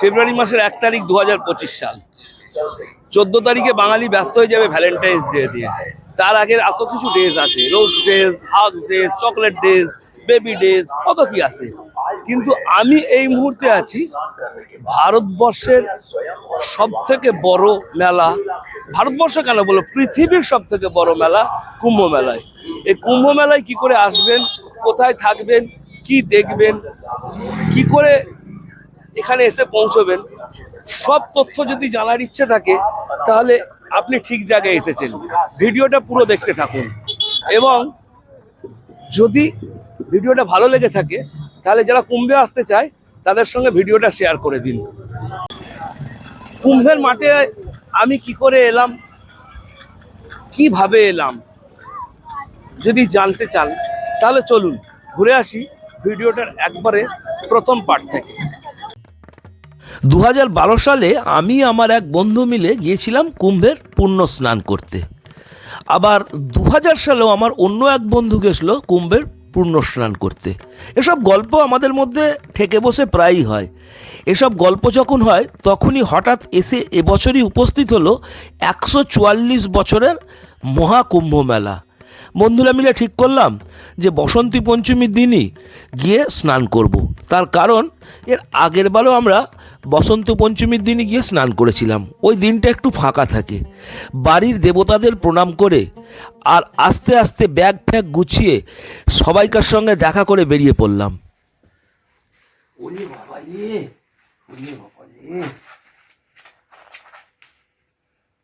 ফেব্রুয়ারি মাসের এক তারিখ দু হাজার পঁচিশ সাল। চোদ্দ তারিখে বাঙালি ব্যস্ত হয়ে যাবে ভ্যালেন্টাইন্স ডে দিয়ে। তার আগে এত কিছু ডেজ আছে rose days hug days chocolate days baby days কত কি আছে। কিন্তু আমি এই মুহূর্তে আছি ভারতবর্ষের সব থেকে বড় মেলা। ভারতবর্ষ কেন বলো? পৃথিবীর সব থেকে বড় মেলা কুম্ভ মেলায়। এই কুম্ভ মেলায় কি করে আসবেন, কোথায় থাকবেন, কি দেখবেন, কি করে এখানে এসে পৌঁছবেন। সব তথ্য যদি জানার ইচ্ছে থাকে, তাহলে আপনি ঠিক জায়গায় এসেছেন। ভিডিওটা পুরো দেখতে থাকুন। এবং যদি ভিডিওটা ভালো লেগে থাকে, তাহলে যারা কুম্ভে আসতে চায়, তাদের সঙ্গে ভিডিওটা শেয়ার করে দিন। কুম্ভের মাঠে আমি কি করে এলাম? কীভাবে এলাম? যদি জানতে চান, তাহলে চলুন, ঘুরে আসি ভিডিওটার একবারে প্রথম পার্ট থেকে। দু হাজার বারো সালে আমি আমার এক বন্ধু মিলে গিয়েছিলাম কুম্ভের পুণ্য স্নান করতে। আবার দু হাজার সালেও আমার অন্য এক বন্ধু গেছিল কুম্ভের পূর্ণ স্নান করতে। এসব গল্প আমাদের মধ্যে ঠেকে বসে প্রায়ই হয়। এসব গল্প যখন হয়, তখনই হঠাৎ এসে এবছরই উপস্থিত হলো একশো চুয়াল্লিশ বছরের মহাকুম্ভ মেলা। বন্ধুরা মিলে ঠিক করলাম যে বসন্তী পঞ্চমীর দিনই গিয়ে স্নান করব। তার কারণ এর আগের বারও আমরা বসন্ত পঞ্চমীর দিনই গিয়ে স্নান করেছিলাম। ওই দিনটা একটু ফাঁকা থাকে। বাড়ির দেবতাদের প্রণাম করে আর আস্তে আস্তে ব্যাগ ফ্যাগ গুছিয়ে সবাইকার সঙ্গে দেখা করে বেরিয়ে পড়লাম। বাবা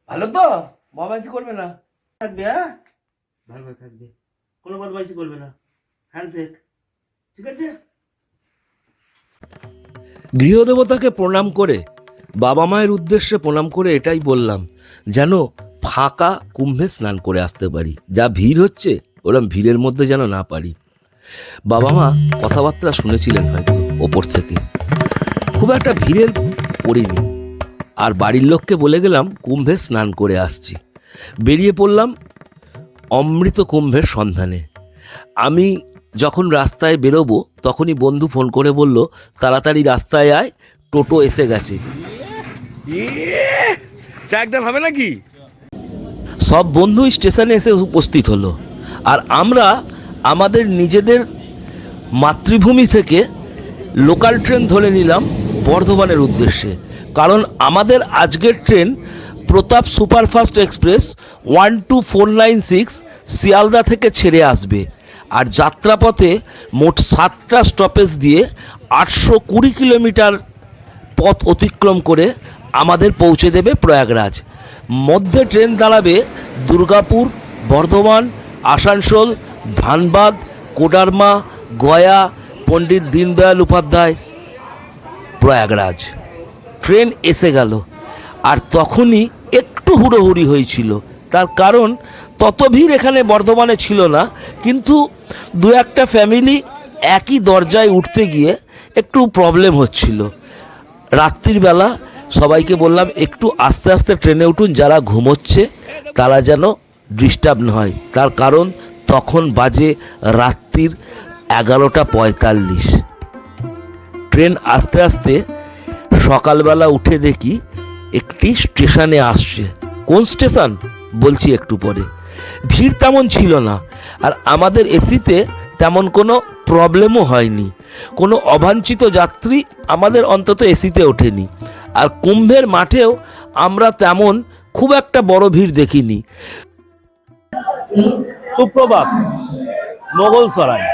ভালো তো? করবে না? থাকবে হ্যাঁ? ভালো করে থাকবে কোনো বদমাইশি করবে না। হ্যান্ডশেক ঠিক আছে? গৃহদেবতাকে প্রণাম করে বাবা মায়ের উদ্দেশ্যে প্রণাম করে এটাই বললাম যেন ফাঁকা কুম্ভে স্নান করে আসতে পারি। যা ভিড় হচ্ছে ওরম ভিড়ের মধ্যে যেন না পারি। বাবা মা কথাবার্তা শুনেছিলেন হয়তো ওপর থেকে। খুব একটা ভিড়ের পড়িনি। আর বাড়ির লোককে বলে গেলাম কুম্ভে স্নান করে আসছি। বেরিয়ে পড়লাম অমৃত কুম্ভের সন্ধানে। আমি যখন রাস্তায় বেরোবো তখনই বন্ধু ফোন করে বলল তাড়াতাড়ি রাস্তায় আয় টোটো এসে গেছে। চা একদম হবে নাকি? সব বন্ধুই স্টেশনে এসে উপস্থিত হলো। আর আমরা আমাদের নিজেদের মাতৃভূমি থেকে লোকাল ট্রেন ধরে নিলাম বর্ধমানের উদ্দেশ্যে। কারণ আমাদের আজকের train Pratap superfast express one two four nine six Sealdah থেকে ছেড়ে আসবে। আর যাত্রাপথে মোট সাতটা স্টপেজ দিয়ে আটশো কুড়ি কিলোমিটার পথ অতিক্রম করে আমাদের পৌঁছে দেবে প্রয়াগরাজ। মধ্যে ট্রেন দাঁড়াবে দুর্গাপুর, বর্ধমান, আসানসোল, ধানবাদ, কোডারমা, গয়া, পণ্ডিত দীনদয়াল উপাধ্যায়, প্রয়াগরাজ। ট্রেন এসে গেল। আর তখনই একটু হুড়োহুড়ি হয়েছিল। তার কারণ, তত ভিড় এখানে বর্ধমানে ছিল না, কিন্তু দু একটা ফ্যামিলি একই দরজায় উঠতে গিয়ে একটু প্রবলেম হচ্ছিল। রাত্রির বেলা সবাইকে বললাম, একটু আস্তে আস্তে ট্রেনে উঠুন, যারা ঘুমোচ্ছে, তারা যেন ডিস্টার্ব না হয়। তার কারণ, তখন বাজে রাত্রির এগারোটা পঁয়তাল্লিশ। ট্রেন আস্তে আস্তে সকালবেলা উঠে দেখি একটি স্টেশনে আসছে। কোন স্টেশন? বলছি একটু পরে। ভিড় তেমন ছিল না, আর আমাদের এসিতে তেমন কোনো প্রবলেমও হয়নি। কোনো অবাঞ্ছিত যাত্রী আমাদের অন্তত এসিতে ওঠেনি। আর কুম্ভের মাঠেও আমরা তেমন খুব একটা বড় ভিড় দেখিনি। সুপ্রভাত, মোগলসরাই।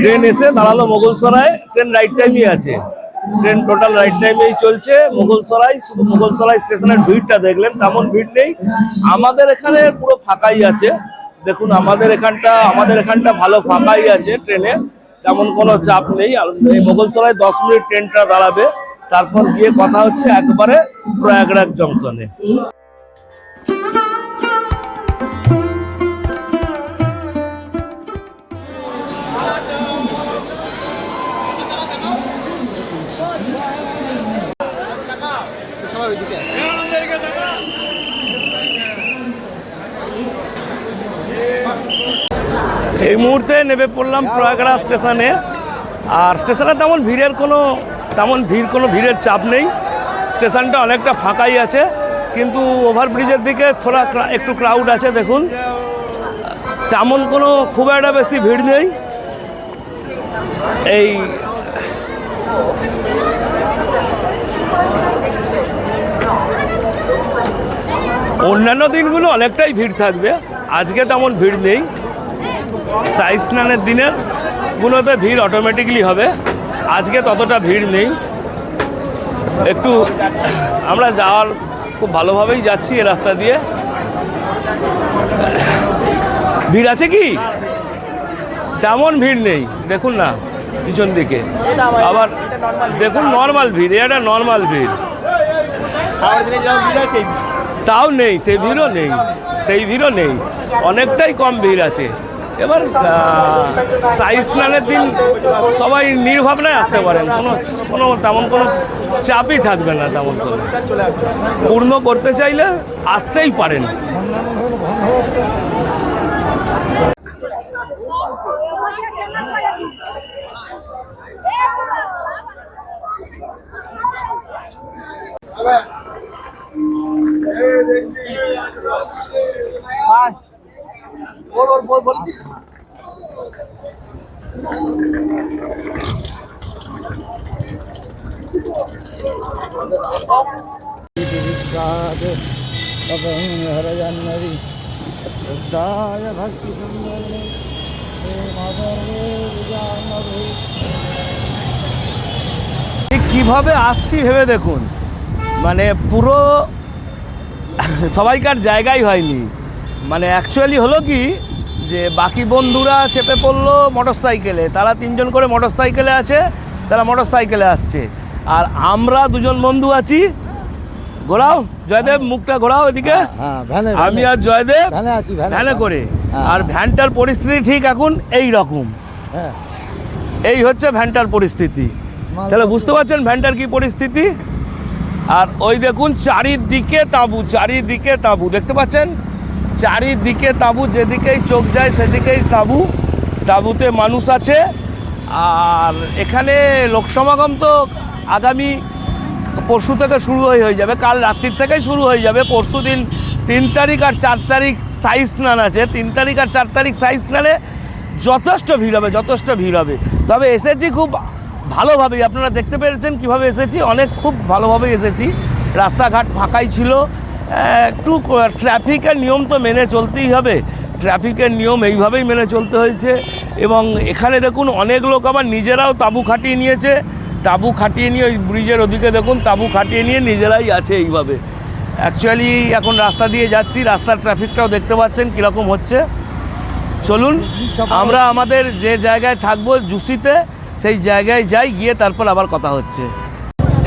ট্রেন এসে দাঁড়াল মোগলসরায় ট্রেন রাইট টাইমই আছে। ট্রেন টোটাল রাইট টাইমেই চলছে। মোগলসরাই, শুধু মোগলসরাই স্টেশনের ভিড়টা দেখলেন, তেমন ভিড় নেই। আমাদের এখানে পুরো ফাঁকাই আছে। দেখুন, আমাদের এখানটা আমাদের এখানটা ভালো ফাঁকাই আছে ট্রেনে। তেমন কোনো চাপ নেই। এই মোগলসরাই দশ মিনিট ট্রেনটা দাঁড়াবে। তারপর গিয়ে কথা হচ্ছে একবারে প্রয়াগরাজ জংশনে। এই মুহূর্তে নেমে পড়লাম প্রয়াগরাজ স্টেশনে। আর স্টেশনে তেমন ভিড়ের কোনো, তেমন ভিড়, কোনো ভিড়ের চাপ নেই। স্টেশনটা অনেকটা ফাঁকাই আছে, কিন্তু ওভারব্রিজের দিকে থোড়া একটু ক্রাউড আছে, দেখুন। তেমন কোনো খুব একটা বেশি ভিড় নেই। এই অন্যান্য দিনগুলো অনেকটাই ভিড় থাকবে, আজকে তেমন ভিড় নেই। সাই স্নানের দিনের গুলোতে ভিড় অটোমেটিকলি হবে। আজকে ততটা ভিড় নেই। একটু আমরা যাওয়ার খুব ভালোভাবেই যাচ্ছি এ রাস্তা দিয়ে। ভিড় আছে কি? তেমন ভিড় নেই। দেখুন না, পিছন দিকে। আবার দেখুন নর্মাল ভিড়, এটা নর্মাল ভিড়। তাও নেই, সেই ভিড়ও নেই। সেই ভিড়ও নেই। অনেকটাই কম ভিড় আছে। এবার সাই স্নানের দিন সবাই নির্ভাবনায় আসতে পারেন। কোনো কোনো তেমন কোনো চাপই থাকবে না তেমন কোনো। পূর্ণ করতে চাইলে আসতেই পারেন। तपं हरजन्नवि शुद्धाय भक्तिसुन्दरे हे माधवे विजानवे ঠিক কিভাবে আসছি ভেবে দেখুন মানে পুরো সবাইকার জায়গাই হয়নি মানে অ্যাকচুয়ালি হলো কি যে বাকি বন্ধুরা চেপে পড়লো মোটর সাইকেলে তারা তিনজন করে মোটর সাইকেলে আছে তারা মোটর সাইকেলে আসছে আর আমরা দুজন বন্ধু আছি ঘোরাও জয়দেব মুখটা ঘোরাও এদিকে। হ্যাঁ আমি আর জয়দেব ভ্যানে করে। হ্যাঁ, আর হ্যাঁ। ভ্যানটার পরিস্থিতি ঠিক এখন এই রকম। হ্যাঁ। এই হচ্ছে ভ্যানটার পরিস্থিতি। তাহলে বুঝতে পারছেন ভ্যানটার কি পরিস্থিতি? আর ওই দেখুন চারিদিকে তাঁবু চারিদিকে তাঁবু। দেখতে পাচ্ছেন? চারিদিকে তাঁবু যেদিকেই চোখ যায় সেদিকেই তাঁবু। তাঁবুতে মানুষ আছে। আর এখানে লোক সমাগম তো আগামী পরশু থেকে শুরু হয়ে হয়ে যাবে। কাল রাত্রির থেকেই শুরু হয়ে যাবে। পরশু দিন তিন তারিখ আর চার তারিখ সাইজ স্নান আছে। তিন তারিখ আর চার তারিখ সাইজ স্নানে যথেষ্ট ভিড় হবে, যথেষ্ট ভিড় হবে। তবে এসেছি খুব ভালোভাবেই, আপনারা দেখতে পেরেছেন কীভাবে এসেছি। অনেক খুব ভালোভাবে এসেছি। রাস্তাঘাট ফাঁকাই ছিল। একটু ট্রাফিকের নিয়ম তো মেনে চলতেই হবে। ট্রাফিকের নিয়ম এইভাবেই মেনে চলতে হয়েছে। এবং এখানে দেখুন, অনেক লোক আবার নিজেরাও তাঁবু খাটিয়ে নিয়েছে। তাঁবু খাটিয়ে নিয়ে ওই ব্রিজের ওদিকে দেখুন, তাঁবু খাটিয়ে নিয়ে নিজেরাই আছে এইভাবে। অ্যাকচুয়ালি এখন রাস্তা দিয়ে যাচ্ছি, রাস্তার ট্রাফিকটাও দেখতে পাচ্ছেন, কীরকম হচ্ছে। চলুন, আমরা আমাদের যে জায়গায় থাকব জুসিতে, সেই জায়গায় যাই, গিয়ে তারপর আবার কথা হচ্ছে।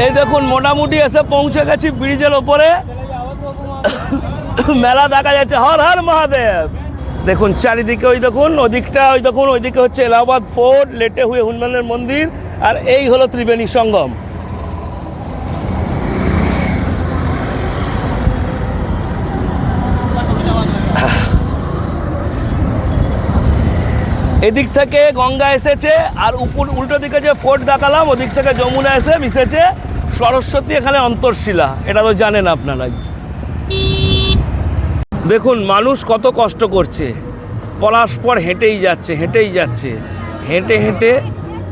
এই দেখুন, মোটামুটি এসে পৌঁছে গেছি ব্রিজের ওপরে। মেলা দেখা যাচ্ছে। হর হর মহাদেব। দেখুন, চারিদিকে ওই দেখুন, ওদিকটা ওই দেখুন, ওইদিকে হচ্ছে এলাহাবাদ ফোর্ট লেটে হুয়ে হনুমানের মন্দির। আর এই হলো ত্রিবেণী সঙ্গম। এদিক থেকে গঙ্গা এসেছে, আর উপর উল্টো দিকে যে ফোর্ট দেখালাম, ওদিক থেকে যমুনা এসে মিশেছে সরস্বতী এখানে অন্তর্শিলা এটা তো জানেন আপনারা। দেখুন, মানুষ কত কষ্ট করছে। পলাশ পর হেঁটেই যাচ্ছে হেঁটেই যাচ্ছে। হেঁটে হেঁটে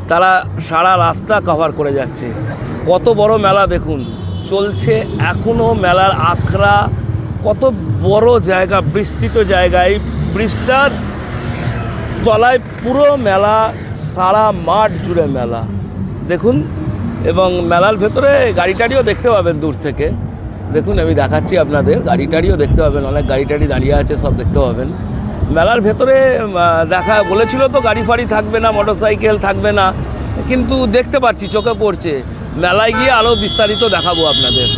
তারা সারা রাস্তা কভার করে যাচ্ছে। কত বড় মেলা দেখুন, চলছে এখনও মেলার আখড়া। কত বড় জায়গা, বিস্তৃত জায়গা এই ব্রিজটার তলায় পুরো মেলা, সারা মাঠ জুড়ে মেলা। দেখুন, এবং মেলার ভেতরে গাড়ি টাড়িও দেখতে পাবেন দূর থেকে। দেখুন, আমি দেখাচ্ছি আপনাদের গাড়ি টাড়িও দেখতে পাবেন, অনেক গাড়ি টাড়ি দাঁড়িয়ে আছে, সব দেখতে পাবেন। মেলার ভেতরে দেখা বলেছিল তো গাড়ি ফাড়ি থাকবে না মোটর সাইকেল থাকবে না, কিন্তু দেখতে পাচ্ছি, চোখে পড়ছে। মেলায় গিয়ে আরও বিস্তারিত দেখাবো আপনাদের।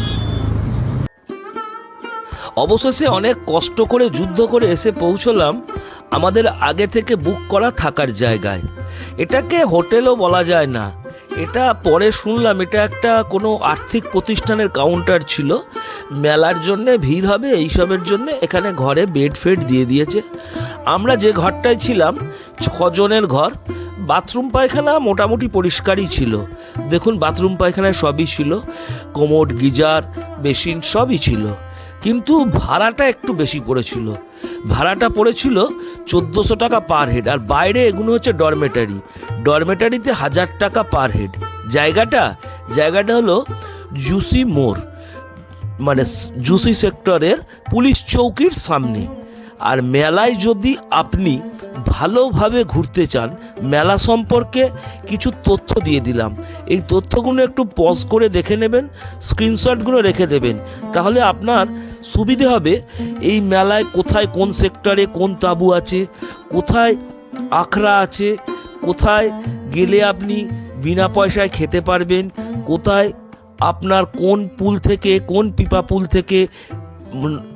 অবশেষে অনেক কষ্ট করে, যুদ্ধ করে এসে পৌঁছলাম আমাদের আগে থেকে বুক করা থাকার জায়গায়। এটাকে হোটেলও বলা যায় না। এটা পরে শুনলাম, এটা একটা কোনো আর্থিক প্রতিষ্ঠানের কাউন্টার ছিল। মেলার জন্যে ভিড় হবে, এইসবের জন্যে এখানে ঘরে বেড ফেড দিয়ে দিয়েছে। আমরা যে ঘরটায় ছিলাম, ছজনের ঘর, বাথরুম পায়খানা মোটামুটি পরিষ্কারই ছিল। দেখুন, বাথরুম পায়খানায় সবই ছিল কোমোড গিজার, বেসিন সবই ছিল। কিন্তু ভাড়াটা একটু বেশি পড়েছিল। ভাড়াটা পড়েছিল চোদ্দোশো টাকা পার হেড, আর বাইরে এগুলো হচ্ছে ডরমেটারি। ডরমেটারিতে হাজার টাকা পার হেড। জায়গাটা জায়গাটা হলো জুসি মোড় মানে জুসি সেক্টরের পুলিশ চৌকির সামনে। আর মেলায় যদি আপনি ভালোভাবে ঘুরতে চান, মেলা সম্পর্কে কিছু তথ্য দিয়ে দিলাম। এই তথ্যগুলো একটু পজ করে দেখে নেবেন স্ক্রিনশটগুলো রেখে দেবেন। তাহলে আপনার সুবিধে হবে এই মেলায় কোথায় কোন সেক্টরে কোন তাঁবু আছে, কোথায় আখড়া আছে, কোথায় গেলে আপনি বিনা পয়সায় খেতে পারবেন, কোথায় আপনার কোন পুল থেকে, কোন পিপা পুল থেকে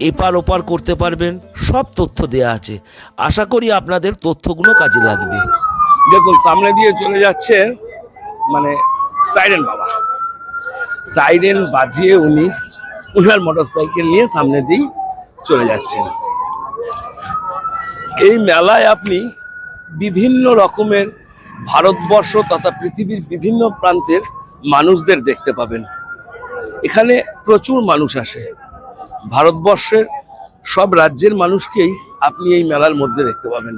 এপার ওপার করতে পারবেন, সব তথ্য দেয়া আছে। আশা করি আপনাদের তথ্যগুলো কাজে লাগবে। দেখুন, সামনে দিয়ে চলে যাচ্ছে মানে সাইরেন বাবা। সাইরেন বাজিয়ে উনি উনার মোটর সাইকেল নিয়ে সামনে দিয়ে চলে যাচ্ছেন। এই মেলায় আপনি বিভিন্ন রকমের ভারতবর্ষ তথা পৃথিবীর বিভিন্ন প্রান্তের মানুষদের দেখতে পাবেন। এখানে প্রচুর মানুষ আসে। ভারতবর্ষের সব রাজ্যের মানুষকেই আপনি এই মেলার মধ্যে দেখতে পাবেন।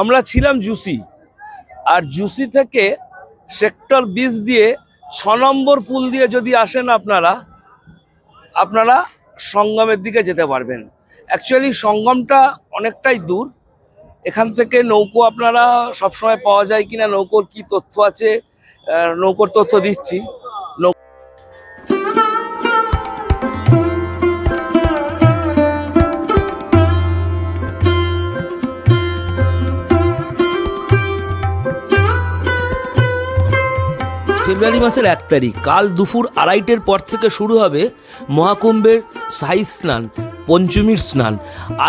আমরা ছিলাম জুসি। আর জুসি থেকে সেক্টর বিশ দিয়ে ছ নম্বর পুল দিয়ে যদি আসেন আপনারা আপনারা সঙ্গমের দিকে যেতে পারবেন। অ্যাকচুয়ালি সঙ্গমটা অনেকটাই দূর। এখান থেকে নৌকো আপনারা সবসময় পাওয়া যায় কিনা, নৌকোর কি তথ্য আছে নৌকোর তথ্য দিচ্ছি। ফেব্রুয়ারি মাসের এক তারিখ। কাল দুপুর আড়াইটের পর থেকে শুরু হবে মহাকুম্ভের সাই স্নান, পঞ্চমীর স্নান।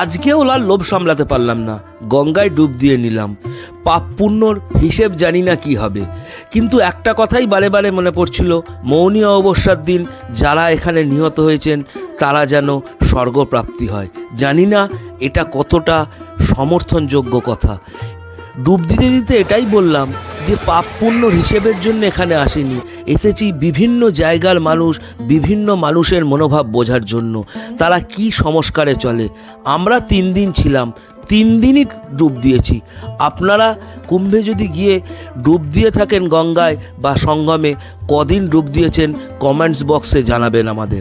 আজকেও লাল লোভ সামলাতে পারলাম না, গঙ্গায় ডুব দিয়ে নিলাম। পাপ পুণ্যর হিসেব জানি না কি হবে। কিন্তু একটা কথাই বারে বারে মনে পড়ছিল, মৌনী অবস্যার দিন যারা এখানে নিহত হয়েছেন, তারা যেন স্বর্গপ্রাপ্তি হয়। জানি না এটা কতটা সমর্থনযোগ্য কথা। ডুব দিতে দিতে এটাই বললাম যে পাপ পুণ্যর হিসেবের জন্য এখানে আসিনি। এসেছি বিভিন্ন জায়গার মানুষ, বিভিন্ন মানুষের মনোভাব বোঝার জন্য। তারা কি সংস্কারে চলে? আমরা তিন দিন ছিলাম, তিন দিনই ডুব দিয়েছি। আপনারা কুম্ভে যদি গিয়ে ডুব দিয়ে থাকেন গঙ্গায় বা সঙ্গমে, কদিন ডুব দিয়েছেন কমেন্টস বক্সে জানাবেন আমাদের।